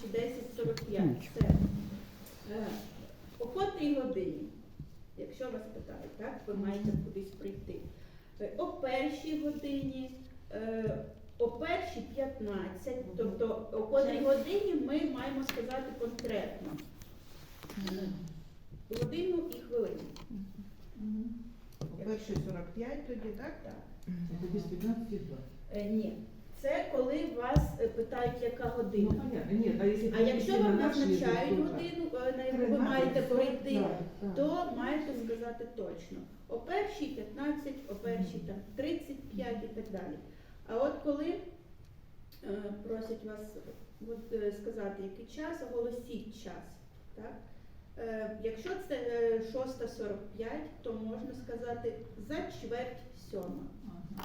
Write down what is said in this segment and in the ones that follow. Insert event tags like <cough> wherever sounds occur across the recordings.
чи 10.45. Це е, о котрій годині, якщо вас питають, так, ви маєте кудись прийти. Е, О першій годині, е, о першій 15, тобто о котрій годині ми маємо сказати конкретно. Годину і хвилину. О першій 45 тоді, так? Так. Это без 15 Е, Ні. Це коли вас е, питають, яка Ну, година. понятно. Нет, а если... А якщо вам на назначають годину, е, на яку ви маєте прийти, да, да. то маєте сказати точно. О першій 15, о першій там 35 і так далі. А от коли е, просять вас от, е, сказати, який час, оголосіть час. Так? Е, якщо це е, 6.45, то можна сказати за чверть сьома. Е,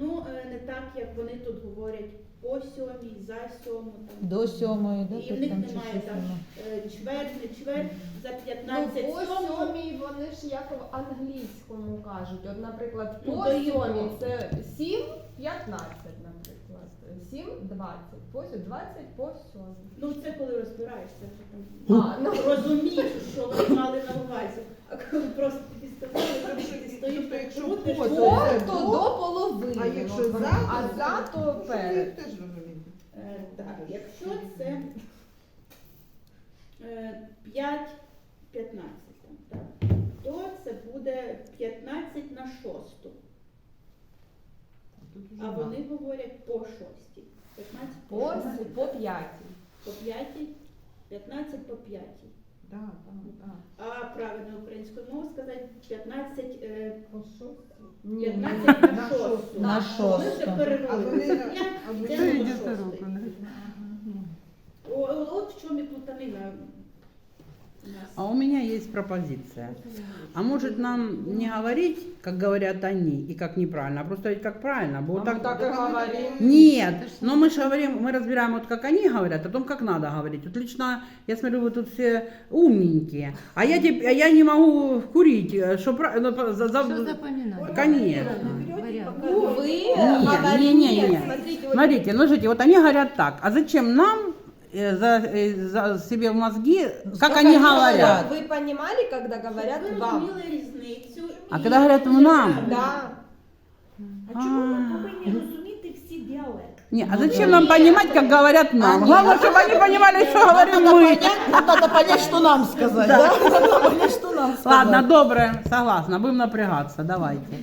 Ну, е, не так, як вони тут говорять по сьомій, за сьому. Там. До сьомої, да? І в них там чи немає щось там воно? е, чверть, не чверть, за Ну, 15 по сьому. сьомій вони ж як в англійському кажуть. От, наприклад, Ну, по то сьомій це 7, 15, наприклад. 7, 20. По сьомій, 20 по сьомій. Ну, це коли розбираєшся, вже там А, ну, розумієш, що ви мали на увазі. А коли просто то Тобто, якщо по, по, то до, до половини. А якщо за, а за, то перед. теж розумієте. Е, Так, якщо це е, 5, 15, там, так, то це буде 15 на 6. А вони говорять по 6. 15 по По, 6. по п'ятій. По 5, 15 по 5. Да, да, да. А правильно українською мовою сказати 15, е, Ні, 15 на На шосту. На Ми вже шосту. А перервали. Це 5, а ви йдемо на йдете шостий. руку, А у меня есть пропозиция. А может нам не говорить, как говорят они, и как неправильно, а просто говорить, как правильно? А ми так і говоримо. Нет, но мы же говорим, мы разбираем вот как они говорят, а потом как надо говорить. Вот лично я смотрю, вы тут все умненькие, а я, а я не могу курить, э, что пра- ну, за- за- Що запам'ятати? Конечно. Вы Не, говорите, не, не, не. смотрите, вот Смотрите, ну жите, вот они говорят так, а зачем нам э, за, э, за себе в мозги, как они говорят? Вы понимали, когда Щоб говорят ви вам? розуміли різницю. А і коли говорять дуже нам? правильно. Да. А чому ми повинні розуміти всі діалекти? Не, а Ну, зачем да. нам понимать, как говорят нам? А, Главное, чтобы они понимали, что говорим мы. Надо понять, що нам сказати, да? Надо понять, що нам сказати. Ладно, добре, согласна, будем напрягаться, давайте.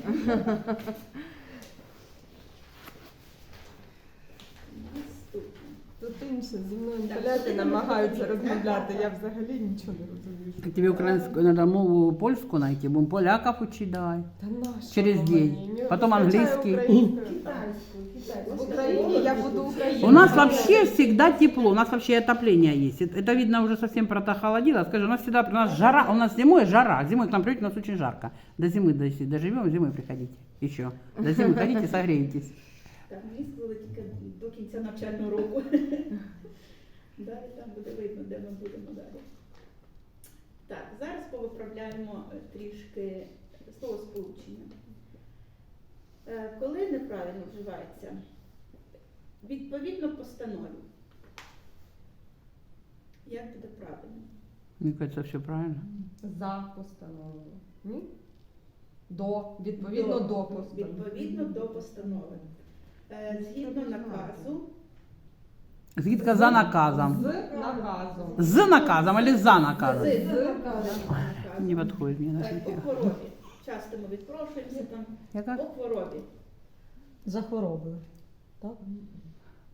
інше зі мною Так, поляки сюди намагаються ми розмовляти, я взагалі нічого не розумію. Так тебе украинскую, надо мову польскую найти, будем поляков учить давай. Та нащо Через воно день. мені? Потім Вистачає англійський. українською. Китайську, китайську. В Україні я буду українською. У нас вообще всегда тепло, у нас вообще отопление есть. Это, это видно уже совсем протохолодило. Скажи, у нас всегда, у нас жара, у нас зимой жара, зимой к нам придете, у нас очень жарко. До зимы дожи- доживем, зимой приходите. Еще. До зимы ходите, согреетесь. Так, мені сказали тільки до кінця навчального року. Далі там буде видно, де ми будемо далі. Так, зараз повиправляємо е, трішки словосполучення. Е, Коли неправильно вживається, відповідно постанові. Як буде правильно? Мне кажется, все правильно. За постановою. Ні? До, відповідно до, постанови. Відповідно до постанови. Е, Згідно наказу, Згідка за наказом. З наказом. З наказом или за наказом? з наказом. Не подходит мне Так, по хворобі. Часто ми відпрошуємося там Я по хворобі. За хворобою. Так?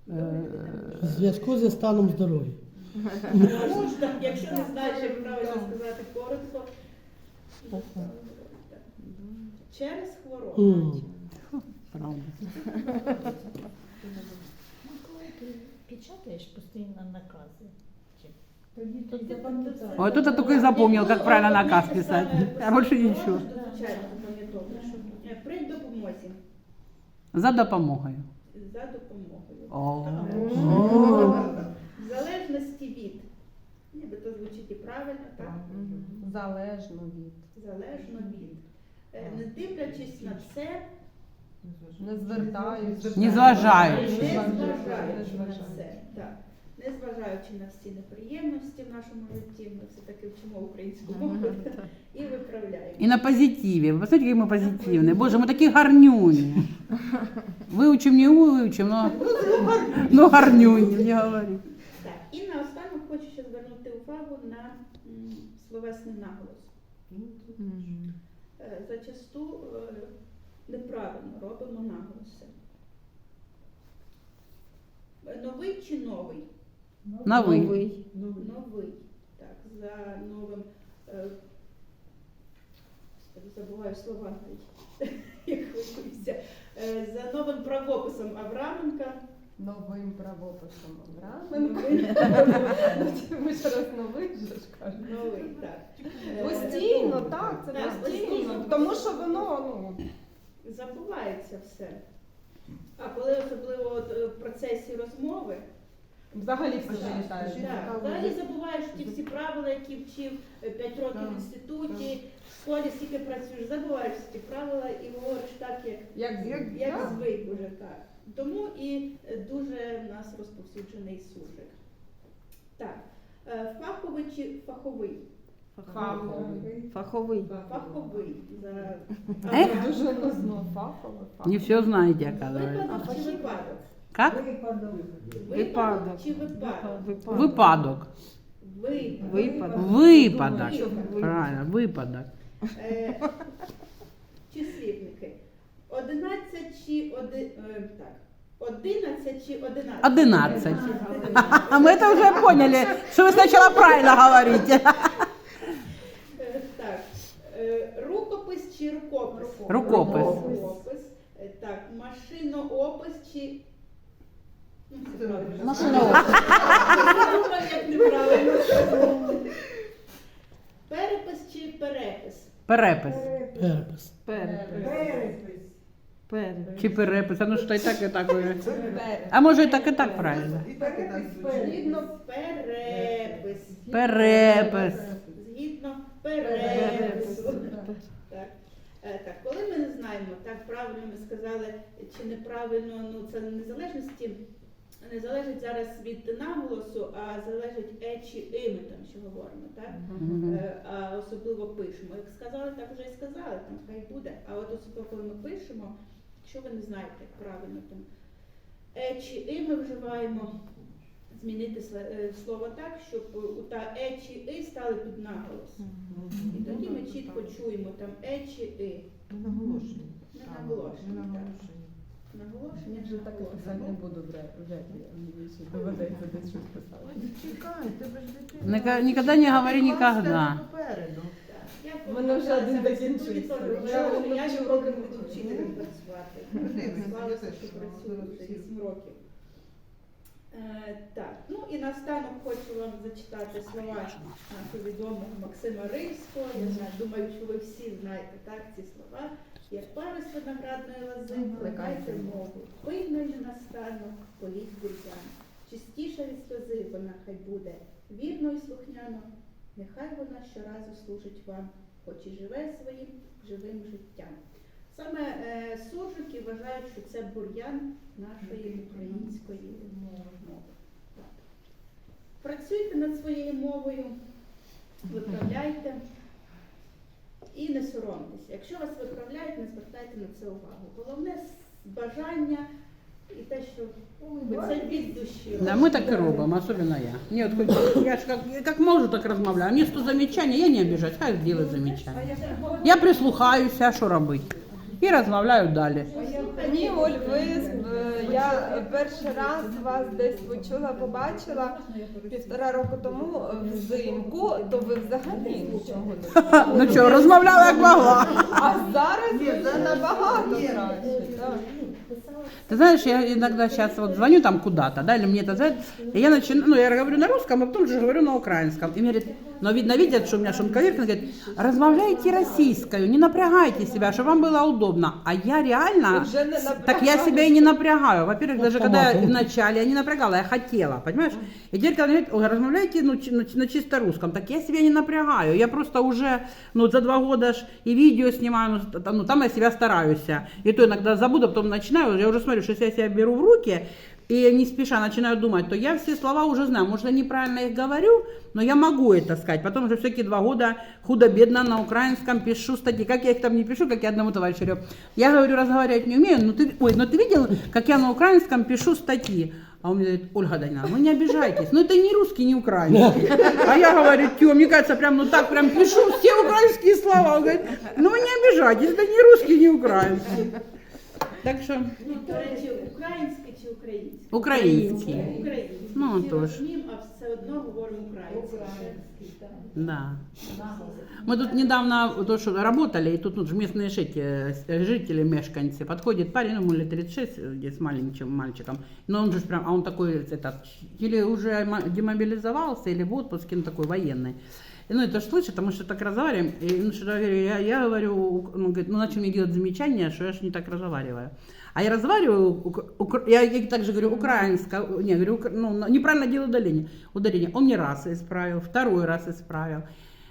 Э, В зв'язку зі станом здоров'я. Можна, якщо не знаєш, як правильно сказати коротко. Через хворобу. М. <laughs> Правда. Ти печатаєш постійно накази? Чи? Ой, тут я только и запомнил, как правильно наказ писать. А больше ничего. Звичайно, при допомозі. За допомогою. За допомогою. О. В залежності від. Ніби то звучить і правильно, так? Залежно від. Залежно від. Е, Не дивлячись на це, Не звертаюсь. Не зважаючи. не Не зважаючи на зважаючи. це. Так. незважаючи на всі неприємності в нашому житті, ми все-таки вчимо українську мову і виправляємо. И на позитиве. Вы посмотрите, какие мы позитивные. Боже, мы такие горнюни. Выучим, не выучим, но, но горнюни, не говори. Так, і наостанок хочу ще звернути увагу на м, словесний наголос. Е, Зачасту е, неправильно робимо наголоси. Новий чи новий? На вы. Новий. Так, за новим. е, забуваю слова навіть. <laughs> Як хвилююся. Е, За новим правописом Авраменка. Новим правописом Авраменко. Новий, Ми ще раз новий же ж кажемо. новий, так. Постійно, так, це постійно. постійно. Тому що воно, ну, Забувається все. А коли особливо от, е, в процесі розмови, взагалі все Так, цікаво, забуваєш ті всі правила, які вчив 5 років Так, в інституті, в школі стільки працюєш, забуваєш всі ті правила і говориш так, як Як, Як- Як Так. звик уже так. Тому і е, дуже в нас розповсюджений суржик. Так, е, фаховий чи фаховий? Фаховий. Фаховий. Фаховий. За... Ех. А, Дуже ну, знову фаховий. Не все знаете, оказывается. Випадок чи випадок? Как? Випадок чи випадок? Выпадок. Випадок. Випадок. Выпадок. Випадок. Правильно, выпадок. Е, Числівники. 11 чи оди... е, так. 11 чи 11? 11. А мы это уже поняли, что вы сначала правильно говорите. Е, Рукопис чи рукопис? Рукопис. Рукопис. Е, Так, машиноопис чи. Ну, це правильно. Машиноопис. Як неправильно. Перепис чи перепис? Перепис. Перепис. Перепис. Перепис. Чи перепис. А ну что и так, и так уже. А правильно. І так, і так звучить. Згідно перепис. Перепис. Перепису. Так. Е, Так, коли ми не знаємо, так правильно ми сказали чи неправильно, ну це не залежності, не залежить зараз від наголосу, а залежить е чи і ми там що говоримо, так? Е, А особливо пишемо. Як сказали, так вже і сказали, там хай буде. А от особливо, коли ми пишемо, якщо ви не знаєте, як правильно там е чи і ми вживаємо, змінити е, слово так, щоб у та е чи і стали під наголос. І тоді ми чітко чуємо там е чи і. Наголошення. Не наголошення. не так. наголошення. Наголошення. Вже так писати не буду вже, вже доведеться десь щось писати. Чекай, тебе ж дитина. Никогда не говори. Я У мене вже один закінчився. Я вчила, що Я навчила. не роки буду вчителем працювати. Склалося, що працюю 8 років. Е, Так, ну і наостанок хочу вам зачитати слова нашого відомого Максима Рильського. Я знаю, думаю, що ви всі знаєте так ці слова. Як парус виноградної лози, плекайте мову, пильно й ненастанно, політь бур'ян. Чистіша від сльози вона хай буде, вірно і слухняно, нехай вона щоразу служить вам, хоч і живе своїм живим життям. Саме е, суржики вважають, що це бур'ян нашої української мови. Так. Працюйте над своєю мовою, виправляйте і не соромтеся. Якщо вас виправляють, не звертайте на це увагу. Головне бажання і те, що ви це від душі. Да, мы так и робим, особенно я. Нет, хоть, я ж как, я как могу, так размовляю. Мне что замечания, я не обижаюсь, хай делать замечания. Я прислухаюсь, а що робити? І розмовляю далі. Ні, Оль, ви е, я перший раз вас десь почула, побачила півтора року тому взимку, то ви взагалі нічого не. Ну що, розмовляла як могла. А зараз вже набагато краще. так. Ты знаешь, я иногда сейчас вот звоню там куда-то, да, или мне это звонят, и я начинаю, ну, я говорю на русском, а потом же говорю на украинском. И мне говорят, но видно, видят, что у меня шумковерка, говорит, размовляйте российскую, не напрягайте себя, чтобы вам было удобно. А я реально, Уже не так я себя и не напрягаю. Во-первых, даже когда я Автоматом. вначале я не напрягала, я хотела, понимаешь? И теперь, когда они говорят, «Ой, размовляйте ну, чи- на, на чисто русском, так я себя не напрягаю. Я просто уже, ну, за два года ж и видео снимаю, ну, та- ну, там я себя стараюсь. И то иногда забуду, потом начинаю, я уже смотрю, что если я себя беру в руки, и не спеша начинаю думать, то я все слова уже знаю. Может, я неправильно их говорю, но я могу это сказать. Потом уже все-таки два года худо-бедно на украинском пишу статьи. Как я их там не пишу, как я одному товарищу. Я говорю, разговаривать не умею, но ты, ой, но ты видел, как я на украинском пишу статьи? А он мне говорит, Ольга Даниловна, ну не обижайтесь, ну это не русский, не украинский. А я говорю, тё, мне кажется, прям ну так прям пишу все украинские слова. Он говорит, ну вы не обижайтесь, это не русский, не украинский. Так що Ну, до речі, українське чи українське? український. Українське. Ну, Всі тож. розуміємо, а все одно говоримо українське. Да. Мы тут недавно то, что работали, и тут, тут же местные жители, жители, мешканцы, подходит парень, ему лет 36, где с маленьким мальчиком, но он же ж прям, а он такой, этот, или уже ма- демобилизовался, или в отпуске, ну такой военный. Ну, это ж слышит, потому что так разговариваем. И, ну, что я говорю, я, я говорю, он говорит, ну, начал мне делать замечания, что я ж не так разговариваю. А я разговариваю, ук- ук- я, я также говорю, украинское, не, говорю, ук- ну, неправильно делаю ударение. ударение. Он мне раз исправил, второй раз исправил.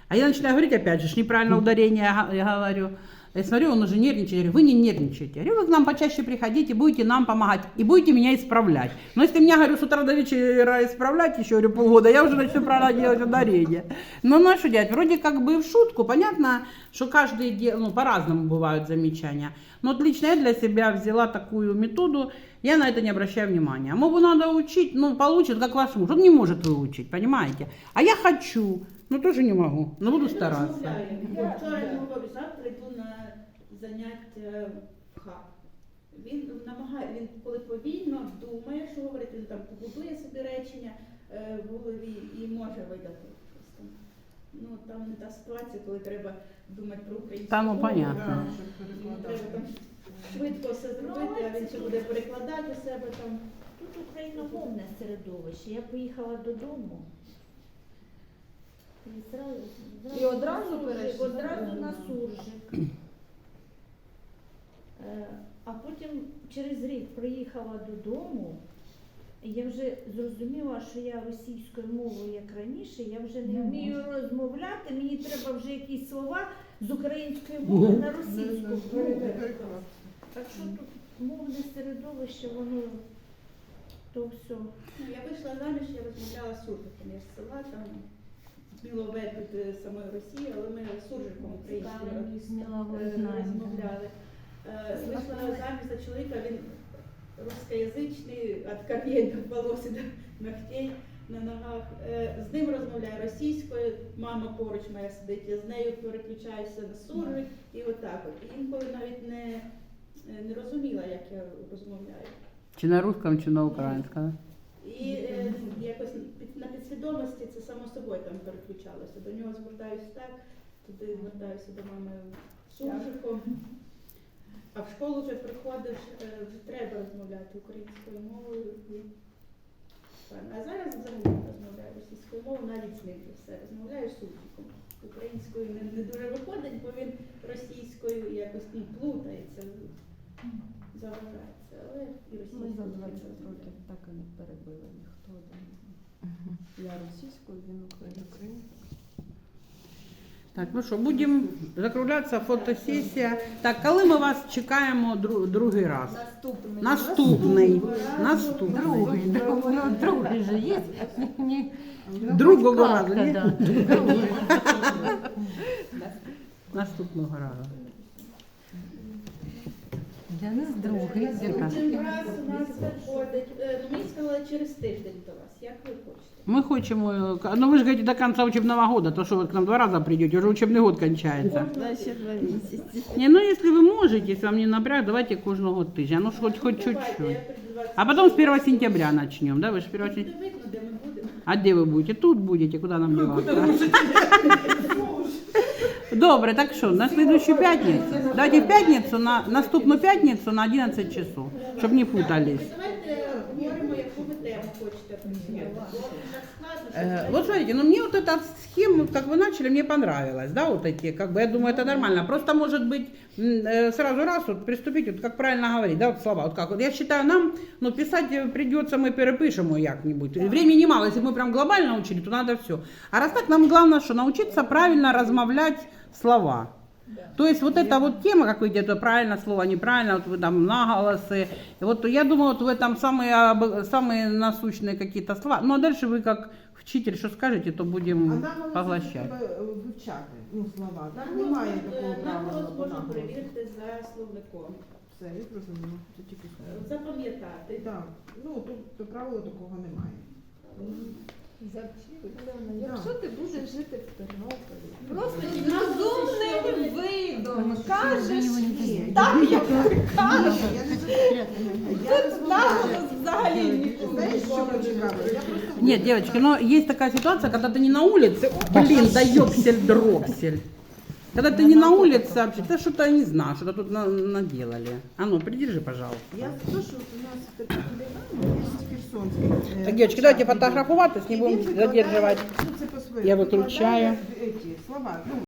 А я начинаю говорить опять же, неправильно ударение, я говорю. Я смотрю, он уже нервничает. Я говорю, вы не нервничайте. Я говорю, вы к нам почаще приходите, будете нам помогать и будете меня исправлять. Но если меня, говорю, с утра до вечера исправлять еще, говорю, полгода, я уже начну правильно делать ударение. Ну, ну, а что делать? Вроде как бы в шутку. Понятно, что каждый, де- ну, по-разному бывают замечания. Но вот лично я для себя взяла такую методу, я на это не обращаю внимания. Могу надо учить, ну, получит, как ваш муж. Он не может выучить, понимаете? А я хочу, но тоже не могу, но буду стараться. Розмовляємо. Вчора я говорю, завтра йду на заняття в хаб. Він намагає, він коли повільно думає, що говорить, він там побудує собі речення е, в голові і може видати. щось там. Ну там не та ситуація, коли треба думати про українську Та, ну, мову. понятно. Йому Треба там швидко все зробити, а він ще буде перекладати у себе там. Тут україномовне середовище. Я поїхала додому. І, одразу на перейшла? одразу на суржик. Е, А потім через рік приїхала додому. і Я вже зрозуміла, що я російською мовою, як раніше, я вже не вмію розмовляти. Мені треба вже якісь слова з української мови на російську мову. Так що тут мовне середовище, воно то все. Ну, я вийшла заміж, я розмовляла суржиком. Я з села там Під е, самої Росії, але ми з суржиком сміливо е, знання. розмовляли. Е, Вийшла заміж за чоловіка, він рускоязичний, від корней до волос і до ногтей на ногах. Е, З ним розмовляю російською, мама поруч моя сидить, я з нею переключаюся на суржик і отак от. І інколи навіть не, не розуміла, як я розмовляю. Чи на русском, чи на українському. І е, якось на підсвідомості собою там переключалося. До нього звертаюся так, туди звертаюся до мами суржиком. А в школу вже приходиш, е, вже треба розмовляти українською мовою. А зараз взагалі розмовляю російською мовою, навіть з ним і все. Розмовляю суржиком. Українською не, не дуже виходить, бо він російською якось ну, плутається, заважається. Але і Ми російською. за 20 років так і не перебили ніхто. Я російською, він українською. Так, ну що, будемо закруглятися, фотосесія. Так, коли ми вас чекаємо дру- другий раз? Наступний. Наступний. Наступний. Другий, другий, ну, другий же є. Ні, Другого разу, ні? да. Наступного разу. Я не з другий. Наступний раз у нас виходить, е, ну мені сказали через тиждень до вас, як ви хочете. Мы хотим, э, ну вы же говорите до конца учебного года, то что вы к нам два раза придете, уже учебный год кончается. Ще два місяці. Не, ну если вы можете, если вам не напряг, давайте кожного тижня, ну ж хоть, хоть Давайте, чуть-чуть. я прийду 20. А потом с 1 сентября начнем, да? Вы же 1 Буде сентября. видно, де ми будемо. А где вы будете? Тут будете, куда нам деваться? Добре, так що, на следующую пятницу? Давайте в пятницу, на наступну пятницу на 11 часов, щоб не путались. Давайте говоримо, яку ви тему хочете прийняти. Бо так складно, що Э, давайте- Вот смотрите, ну мне вот эта схема, как вы начали, мне понравилась, да, вот эти, как бы, я думаю, это нормально. Просто, может быть, м, э, сразу раз вот приступить, вот как правильно говорить, да, вот слова, вот как, вот я считаю, нам, ну, писать э, придется, мы перепишем его как-нибудь. Времени мало, если мы прям глобально учили, то надо все. А раз так, нам главное, что научиться правильно размовлять слова. То есть вот эта вот тема, как вы идете, правильно слово, неправильно, вот вы там наголосы. И вот я думаю, вот в этом самые, об- самые насущные какие-то слова. Ну а дальше вы как вчитель, что скажете, то А будем наголоси поглощать. треба е, вивчати, ну, слова. Так Наголос, немає е, такого наголос правила по можна наголосу. перевірити за словником. Все, я зрозуміла. Це тільки Е, слово. Запам'ятати. Так, ну тут то правила такого немає. Якщо ти будеш жити в Тернополі, просто Ну, з розумним що видом кажеш, Ні, так я- як ти кажеш. Я не секретна. Я Тут розмовляю. наголос взагалі нікуди. Знаєш, що цікаво? Я просто Нет, девочки, но есть такая ситуация, когда ты не на улице, о, блин, да ёпсель-дропсель. Когда ты не на улице вообще, ты что-то не знаю, что-то тут на- наделали. А ну, придержи, пожалуйста. Я за те, що у нас такі хулігани, є Херсонський. е, Так, девочки, давайте початок. фотографувати, не будем по-своєму, Я выключаю. слова. Ну,